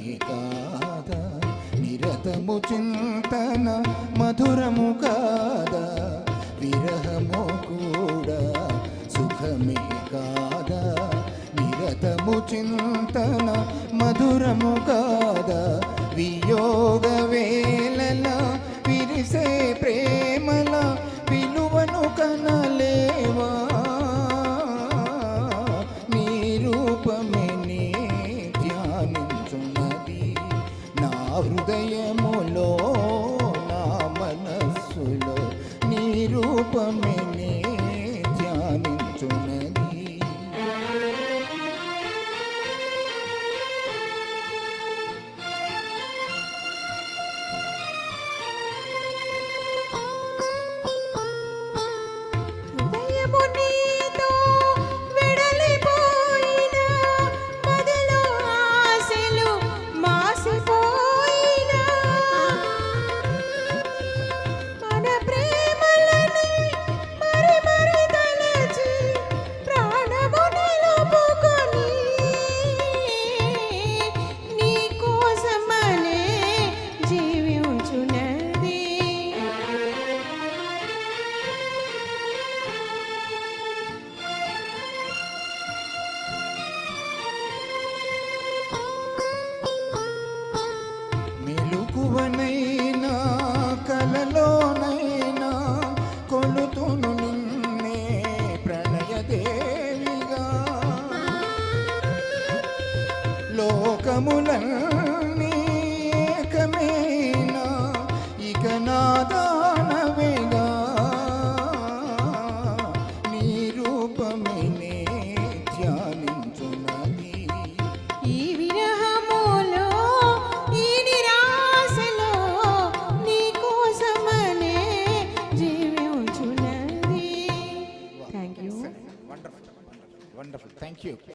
కాద? నిరతము చింతన మధురము కాద? విరహము కూడా సుఖమే కాద? నిరతము చింతన మధురము కాద? వియోగ వేలల విరిసే ప్రేమ దినములనేకమేనా ఇక నాదానవేగా నీ రూపమే ధ్యానించున్నది ఈ విరహములో ఈ నిరాశలో నీ కోసమనే జీవించున్నది thank you wonderful wonderful thank you